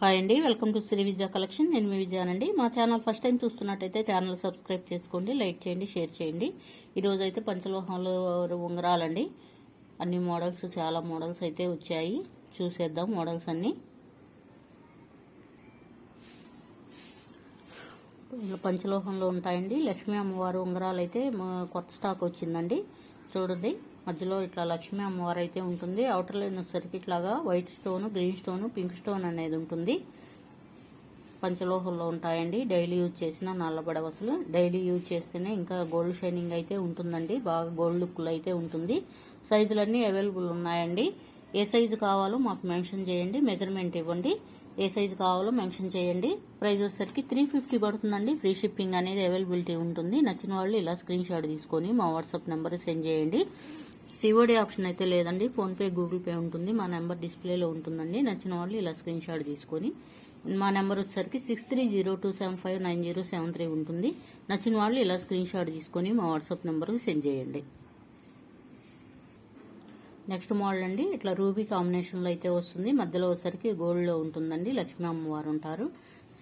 Hi అండి welcome to Shri విద్యా collection. నేను మీ విజయానండి మా ఛానల్ ఫస్ట్ టైం చూస్తున్నట్టయితే ఛానల్ సబ్స్క్రైబ్ చేసుకోండి లైక్ చేయండి షేర్ చేయండి. ఈరోజు అయితే పంచలోహాలు ఉంగరాలండి. అన్ని మోడల్స్ చాలా మోడల్స్ అయితే వచ్చాయి. చూసేద్దాం మోడల్స్ అన్నీ. ఇలా పంచలోహంలో ఉంటాయండి. లక్ష్మీ అమ్మవారు ఉంగరాలు అయితే మా కొత్త స్టాక్ వచ్చిందండి. చూడండి. మధ్యలో ఇట్లా లక్ష్మీ అమ్మవారు అయితే ఉంటుంది. అవుటర్ లైన్ వచ్చేసరికి ఇట్లాగా white stone green stone pink stone అనేది ఉంటుంది. పంచలోహంలో ఉంటాయండి. డైలీ యూజ్ చేసిన నల్లబడ వసలు. డైలీ యూజ్ చేస్తేనే ఇంకా గోల్డ్ షైనింగ్ అయితే ఉంటుందండి. బాగా గోల్డ్ లుక్లో అయితే ఉంటుంది. సైజులన్నీ అవైలబుల్ ఉన్నాయండి. ఏ సైజు కావాలో మాకు మెన్షన్ చేయండి. మెజర్మెంట్ ఇవ్వండి. ఏ సైజు కావాలో మెన్షన్ చేయండి. ప్రైస్ వచ్చేసరికి త్రీ ఫిఫ్టీ పడుతుందండి. ఫ్రీ షిప్పింగ్ అనేది అవైలబిలిటీ ఉంటుంది. నచ్చిన వాళ్ళు ఇలా స్క్రీన్ షాట్ తీసుకొని మా వాట్సాప్ నెంబర్ సెండ్ చేయండి. సిఓడి ఆప్షన్ అయితే లేదండి. ఫోన్పే గూగుల్ పే ఉంటుంది. మా నెంబర్ డిస్ప్లేలో ఉంటుందండి. నచ్చిన వాళ్ళు ఇలా స్క్రీన్ షాట్ తీసుకొని మా నెంబర్ వచ్చేసరికి six three zero two seven five nine zero seven three ఉంటుంది. నచ్చిన వాళ్ళు ఇలా స్క్రీన్ షాట్ తీసుకొని మా వాట్సాప్ నెంబర్కి సెండ్ చేయండి. నెక్స్ట్ మోడల్ అండి. ఇట్లా రూబీ కాంబినేషన్లో అయితే వస్తుంది. మధ్యలో వచ్చేసరికి గోల్డ్లో ఉంటుందండి. లక్ష్మీ అమ్మవారు ఉంటారు.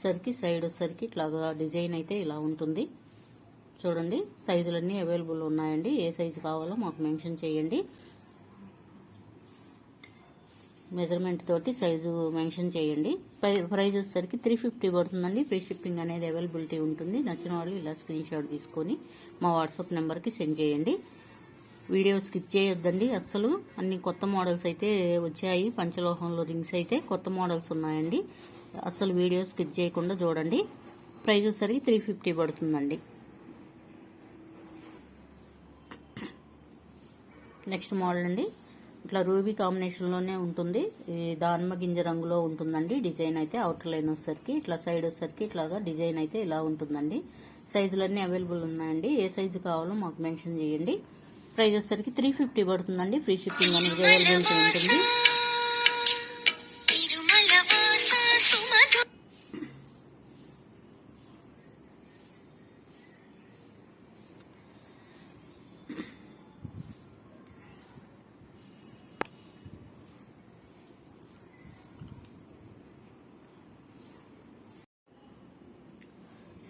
సరికి సైడ్ వచ్చేసరికి ఇట్లాగా డిజైన్ అయితే ఇలా ఉంటుంది. చూడండి. సైజులన్నీ అవైలబుల్ ఉన్నాయండి. ఏ సైజు కావాలో మాకు మెన్షన్ చేయండి. మెజర్మెంట్ తోటి సైజు మెన్షన్ చేయండి. ప్రైజ్ వచ్చేసరికి త్రీ ఫిఫ్టీ పడుతుందండి. ఫ్రీ షిప్పింగ్ అనేది అవైలబిలిటీ ఉంటుంది. నచ్చిన వాళ్ళు ఇలా స్క్రీన్ షాట్ తీసుకొని మా వాట్సాప్ నెంబర్కి సెండ్ చేయండి. వీడియో స్కిప్ చేయొద్దండి. అస్సలు అన్ని కొత్త మోడల్స్ అయితే వచ్చాయి. పంచలోహంలో రింగ్స్ అయితే కొత్త మోడల్స్ ఉన్నాయండి. అస్సలు వీడియో స్కిప్ చేయకుండా చూడండి. ప్రైజ్ వచ్చేసరికి త్రీ ఫిఫ్టీ పడుతుందండి. నెక్స్ట్ మోడల్ అండి. ఇట్లా రూబీ కాంబినేషన్లోనే ఉంటుంది. ఈ దానిమ్మ గింజ రంగులో ఉంటుందండి. డిజైన్ అయితే అవుటర్ లైన్ వచ్చేసరికి ఇట్లా సైడ్ వచ్చేసరికి ఇట్లాగా డిజైన్ అయితే ఇలా ఉంటుందండి. సైజులన్నీ అవైలబుల్ ఉన్నాయండి. ఏ సైజు కావాలో మాకు మెన్షన్ చేయండి. ప్రైస్ వచ్చేసరికి త్రీ ఫిఫ్టీ పడుతుందండి. ఫ్రీ షిప్పింగ్ అనేది అవైలబిలిటీ ఉంటుంది.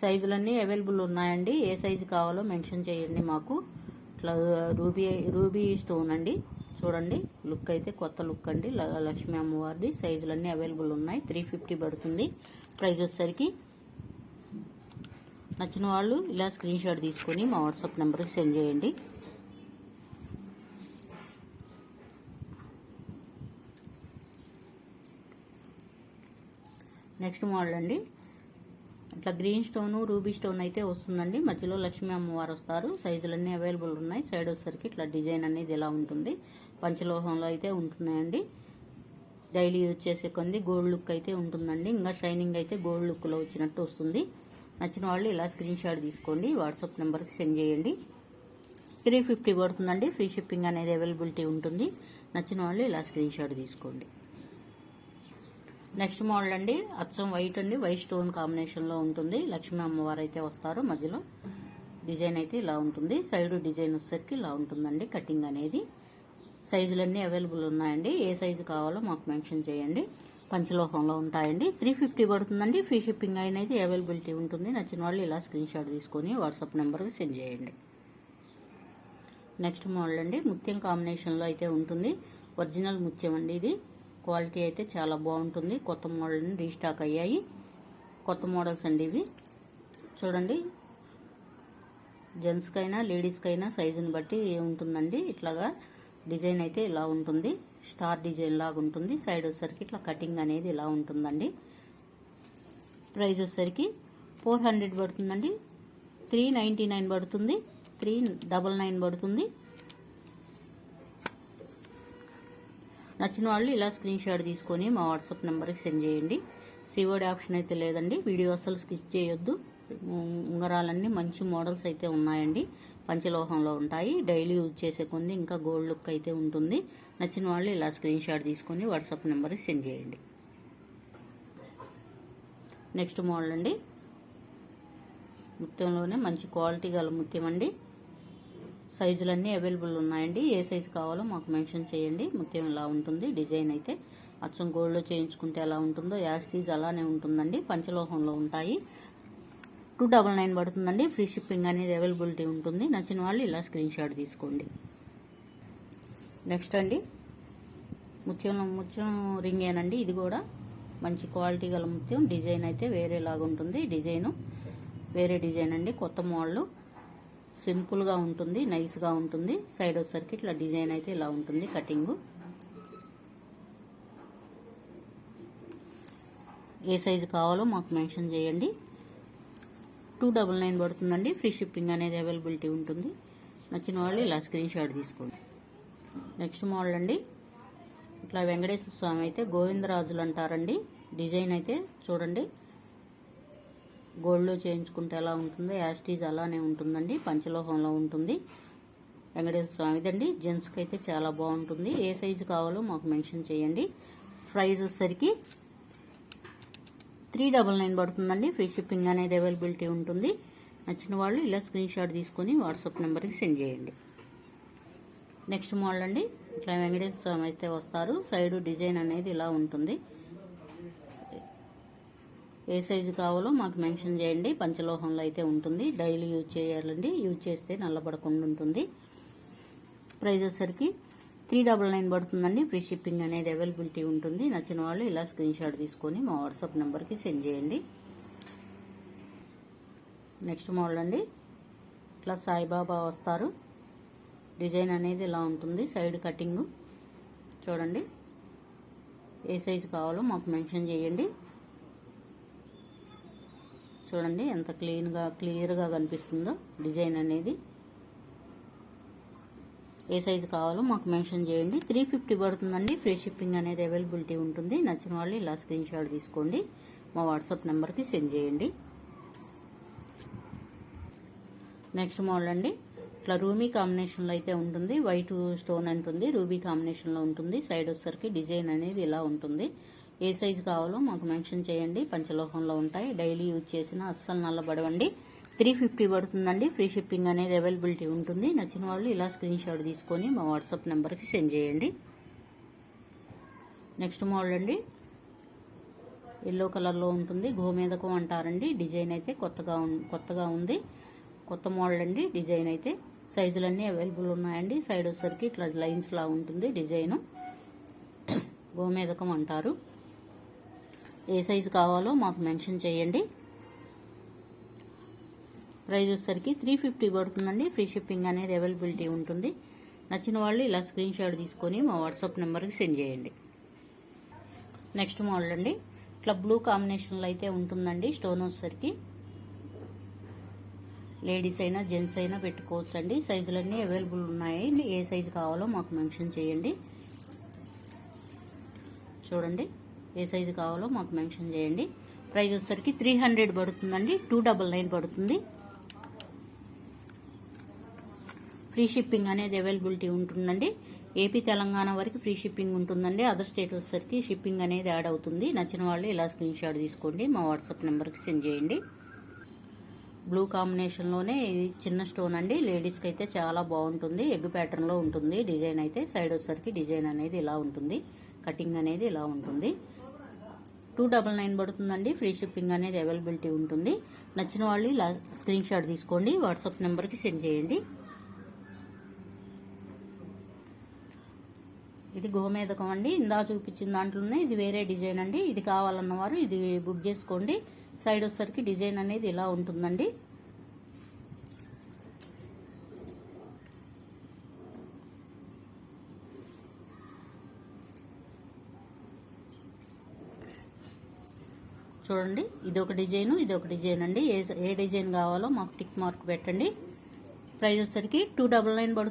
సైజులన్నీ అవైలబుల్ ఉన్నాయండి. ఏ సైజు కావాలో మెన్షన్ చేయండి మాకు. ఇట్లా రూబీ రూబీ స్టోన్ అండి. చూడండి లుక్ అయితే కొత్త లుక్ అండి. ల- లక్ష్మీ అమ్మవారిది. సైజులన్నీ అవైలబుల్ ఉన్నాయి. త్రీ ఫిఫ్టీ పడుతుంది ప్రైస్ వచ్చేసరికి. నచ్చిన వాళ్ళు ఇలా స్క్రీన్ షాట్ తీసుకొని మా వాట్సాప్ నెంబర్కి సెండ్ చేయండి. నెక్స్ట్ మోడల్ అండి. ఇట్లా గ్రీన్ స్టోన్ రూబీ స్టోన్ అయితే వస్తుందండి. మధ్యలో లక్ష్మీ అమ్మవారు వస్తారు. సైజులన్నీ అవైలబుల్ ఉన్నాయి. సైడ్ వచ్చేసరికి ఇట్లా డిజైన్ అనేది ఇలా ఉంటుంది? పంచలోహంలో అయితే ఉంటున్నాయండి. డైలీ యూజ్ చేసే కొంది గోల్డ్ లుక్ అయితే ఉంటుందండి. ఇంకా షైనింగ్ అయితే గోల్డ్ లుక్లో వచ్చినట్టు వస్తుంది. నచ్చిన వాళ్ళు ఇలా స్క్రీన్ షాట్ తీసుకోండి. వాట్సాప్ నెంబర్కి సెండ్ చేయండి. త్రీ ఫిఫ్టీ పడుతుందండి. ఫ్రీ షిప్పింగ్ అనేది అవైలబిలిటీ ఉంటుంది. నచ్చిన వాళ్ళు ఇలా స్క్రీన్ షాట్ తీసుకోండి. నెక్స్ట్ మోడల్ అండి అచ్చం వైట్ అండి వైట్ స్టోన్ కాంబినేషన్లో ఉంటుంది. లక్ష్మీ అమ్మవారు అయితే వస్తారు మధ్యలో. డిజైన్ అయితే ఇలా ఉంటుంది. సైడ్ డిజైన్ వచ్చేసరికి ఇలా ఉంటుందండి కటింగ్ అనేది. సైజులన్నీ అవైలబుల్ ఉన్నాయండి. ఏ సైజు కావాలో మాకు మెన్షన్ చేయండి. పంచలోహంలో ఉంటాయండి. త్రీ ఫిఫ్టీ పడుతుందండి. ఫ్రీ షిప్పింగ్ అనేది అవైలబిలిటీ ఉంటుంది. నచ్చిన వాళ్ళు ఇలా స్క్రీన్ షాట్ తీసుకొని వాట్సాప్ నెంబర్కి సెండ్ చేయండి. నెక్స్ట్ మోడల్ అండి. ముత్యం కాంబినేషన్లో అయితే ఉంటుంది. ఒరిజినల్ ముత్యం అండి ఇది. క్వాలిటీ అయితే చాలా బాగుంటుంది. కొత్త మోడల్ రీస్టాక్ అయ్యాయి. కొత్త మోడల్స్ అండి ఇవి. చూడండి. జెంట్స్కైనా లేడీస్కైనా సైజుని బట్టి ఉంటుందండి. ఇట్లాగా డిజైన్ అయితే ఇలా ఉంటుంది. స్టార్ డిజైన్ లాగా ఉంటుంది. సైడ్ వచ్చేసరికి ఇట్లా కటింగ్ అనేది ఇలా ఉంటుందండి. ప్రైజ్ వచ్చేసరికి ఫోర్ హండ్రెడ్ పడుతుందండి. త్రీ నైంటీ నైన్ పడుతుంది. త్రీ డబల్ నైన్ పడుతుంది. నచ్చిన వాళ్ళు ఇలా స్క్రీన్ షాట్ తీసుకొని మా వాట్సాప్ నెంబర్కి సెండ్ చేయండి. సివోడి ఆప్షన్ అయితే లేదండి. వీడియో అసలు స్కిచ్ చేయొద్దు. ఉంగరాలన్నీ మంచి మోడల్స్ అయితే ఉన్నాయండి. పంచలోహంలో ఉంటాయి. డైలీ యూజ్ చేసే కొంది ఇంకా గోల్డ్ లుక్ అయితే ఉంటుంది. నచ్చిన వాళ్ళు ఇలా స్క్రీన్ షాట్ తీసుకొని వాట్సాప్ నెంబర్కి సెండ్ చేయండి. నెక్స్ట్ మోడల్ అండి. ముత్యంలోనే మంచి క్వాలిటీ గల ముత్యం అండి. సైజులన్నీ అవైలబుల్ ఉన్నాయండి. ఏ సైజు కావాలో మాకు మెన్షన్ చేయండి. ముత్యం ఇలా ఉంటుంది డిజైన్ అయితే అచ్చం గోల్డ్లో చేయించుకుంటే ఎలా ఉంటుందో యాస్టీజ్ అలానే ఉంటుందండి. పంచలోహంలో ఉంటాయి. టూ డబల్ నైన్ పడుతుందండి. ఫ్రీ షిప్పింగ్ అనేది అవైలబిలిటీ ఉంటుంది. నచ్చిన వాళ్ళు ఇలా స్క్రీన్ షాట్ తీసుకోండి. నెక్స్ట్ అండి. ముత్యం ముత్యం రింగేనండి. ఇది కూడా మంచి క్వాలిటీ గల ముత్యం. డిజైన్ అయితే వేరేలాగా ఉంటుంది డిజైను వేరే డిజైన్ అండి. కొత్త మోడల్. సింపుల్గా ఉంటుంది నైస్గా ఉంటుంది. సైడ్ వచ్చేసరికి ఇట్లా డిజైన్ అయితే ఇలా ఉంటుంది కటింగు. ఏ సైజు కావాలో మాకు మెన్షన్ చేయండి. టూ డబల్ నైన్ పడుతుందండి. ఫ్రీ షిప్పింగ్ అనేది అవైలబిలిటీ ఉంటుంది. నచ్చిన వాళ్ళు ఇలా స్క్రీన్ షాట్ తీసుకోండి. నెక్స్ట్ మోడల్ అండి. ఇట్లా వెంకటేశ్వర స్వామి అయితే గోవిందరాజులు అంటారండి. డిజైన్ అయితే చూడండి. గోల్డ్లో చేయించుకుంటే ఎలా ఉంటుందో? యాస్టీజ్ అలానే ఉంటుందండి. పంచలోహంలో ఉంటుంది. వెంకటేశ్వర స్వామిదండి. జెంట్స్కి అయితే చాలా బాగుంటుంది. ఏ సైజు కావాలో మాకు మెన్షన్ చేయండి. ప్రైస్ వచ్చేసరికి త్రీ డబల్ నైన్ పడుతుందండి. ఫ్రీ షిప్పింగ్ అనేది అవైలబిలిటీ ఉంటుంది. నచ్చిన వాళ్ళు ఇలా స్క్రీన్ షాట్ తీసుకొని వాట్సాప్ నెంబర్కి సెండ్ చేయండి. నెక్స్ట్ మోడల్ అండి. ఇట్లా వెంకటేశ్వర స్వామి అయితే వస్తారు. సైడ్ డిజైన్ అనేది ఇలా ఉంటుంది. ఏ సైజు కావాలో మాకు మెన్షన్ చేయండి. పంచలోహంలో అయితే ఉంటుంది. డైలీ యూజ్ చేయాలండి. యూజ్ చేస్తే నల్లబడకుండా ఉంటుంది ప్రైజ్ వచ్చేసరికి త్రీ డబల్ నైన్ పడుతుందండి. ఫ్రీ షిప్పింగ్ అనేది అవైలబిలిటీ ఉంటుంది. నచ్చిన వాళ్ళు ఇలా స్క్రీన్ షాట్ తీసుకొని మా వాట్సాప్ నెంబర్కి సెండ్ చేయండి. నెక్స్ట్ మోడల్ అండి. ఇట్లా సాయిబాబా వస్తారు. డిజైన్ అనేది ఇలా ఉంటుంది. Side cutting. చూడండి. ఏ సైజు కావాలో మాకు మెన్షన్ చేయండి. చూడండి ఎంత క్లీన్గా క్లియర్గా కనిపిస్తుందో డిజైన్ అనేది. ఏ సైజు కావాలో మాకు మెన్షన్ చేయండి. త్రీ ఫిఫ్టీ పడుతుందండి. ఫ్రీ షిప్పింగ్ అనేది అవైలబిలిటీ ఉంటుంది. నచ్చిన వాళ్ళు ఇలా స్క్రీన్ షాట్ తీసుకోండి. మా వాట్సాప్ నెంబర్కి సెండ్ చేయండి. నెక్స్ట్ మోడల్ అండి. ఇట్లా రూమీ కాంబినేషన్లో అయితే ఉంటుంది. వైట్ స్టోన్ అంటుంది. రూబీ కాంబినేషన్లో ఉంటుంది. సైడ్ వచ్చేసరికి డిజైన్ అనేది ఇలా ఉంటుంది. ఏ సైజు కావాలో మాకు మెన్షన్ చేయండి. పంచలోహంలో ఉంటాయి. డైలీ యూజ్ చేసిన అస్సలు నల్లబడవండి త్రీ ఫిఫ్టీ పడుతుందండి. ఫ్రీ షిప్పింగ్ అనేది అవైలబిలిటీ ఉంటుంది. నచ్చిన వాళ్ళు ఇలా స్క్రీన్ షాట్ తీసుకొని మా వాట్సాప్ నెంబర్కి సెండ్ చేయండి. నెక్స్ట్ మోడల్ అండి. ఎల్లో కలర్లో ఉంటుంది. గోమేదకం అంటారండి. డిజైన్ అయితే కొత్తగా ఉం- కొత్తగా ఉంది. కొత్త మోడల్ అండి. డిజైన్ అయితే సైజులన్నీ అవైలబుల్ ఉన్నాయండి. సైడ్ వచ్చేసరికి ఇట్లా లైన్స్లా ఉంటుంది డిజైను. గోమేదకం అంటారు. ఏ సైజు కావాలో మాకు మెన్షన్ చేయండి. ప్రైజ్ వచ్చేసరికి త్రీ ఫిఫ్టీ పడుతుందండి. ఫ్రీ షిప్పింగ్ అనేది అవైలబిలిటీ ఉంటుంది. నచ్చిన వాళ్ళు ఇలా స్క్రీన్ షాట్ తీసుకొని మా వాట్సాప్ నెంబర్కి సెండ్ చేయండి. నెక్స్ట్ మోడల్ అండి. ఇట్లా బ్లూ కాంబినేషన్లో అయితే ఉంటుందండి. స్టోన్ వచ్చేసరికి లేడీస్ అయినా జెంట్స్ అయినా పెట్టుకోవచ్చు అండి సైజులన్నీ అవైలబుల్ ఉన్నాయి. ఏ సైజు కావాలో మాకు మెన్షన్ చేయండి. చూడండి. ఏ సైజు కావాలో మాకు మెన్షన్ చేయండి. ప్రైస్ వచ్చేసరికి త్రీ హండ్రెడ్ పడుతుందండి. టూ డబల్ నైన్ పడుతుంది. ఫ్రీ షిప్పింగ్ అనేది అవైలబిలిటీ ఉంటుందండి. ఏపీ తెలంగాణ వరకు ఫ్రీ షిప్పింగ్ ఉంటుందండి. అదర్ స్టేట్ వచ్చేసరికి షిప్పింగ్ అనేది యాడ్ అవుతుంది. నచ్చిన వాళ్ళు ఇలా స్క్రీన్ షాట్ తీసుకోండి. మా వాట్సాప్ నెంబర్కి సెండ్ చేయండి. బ్లూ కాంబినేషన్లోనే ఇది చిన్న స్టోన్ అండి. లేడీస్కి అయితే చాలా బాగుంటుంది. ఎగ్ ప్యాటర్న్లో ఉంటుంది. డిజైన్ అయితే సైడ్ వచ్చేసరికి డిజైన్ అనేది ఇలా ఉంటుంది. కటింగ్ అనేది ఇలా ఉంటుంది. టూ డబల్ నైన్ పడుతుందండి. ఫ్రీ షిప్పింగ్ అనేది అవైలబిలిటీ ఉంటుంది. నచ్చిన వాళ్ళు ఇలా స్క్రీన్ షాట్ తీసుకోండి. వాట్సాప్ నెంబర్కి సెండ్ చేయండి. ఇది గోమేదకం అండి. ఇందా చూపించిన దాంట్లోనే ఇది వేరే డిజైన్ అండి. ఇది కావాలన్న వారు ఇది బుక్ చేసుకోండి. సైడ్ వచ్చేసరికి డిజైన్ అనేది ఇలా ఉంటుందండి. చూడండి ఇది ఒక డిజైన్ ఇది ఒక డిజైన్ అండి. ఏ ఏ డిజైన్ కావాలో మాకు టిక్ మార్క్ పెట్టండి. ప్రైస్ వచ్చేసరికి టూ డబల్ నైన్ పడుతుంది.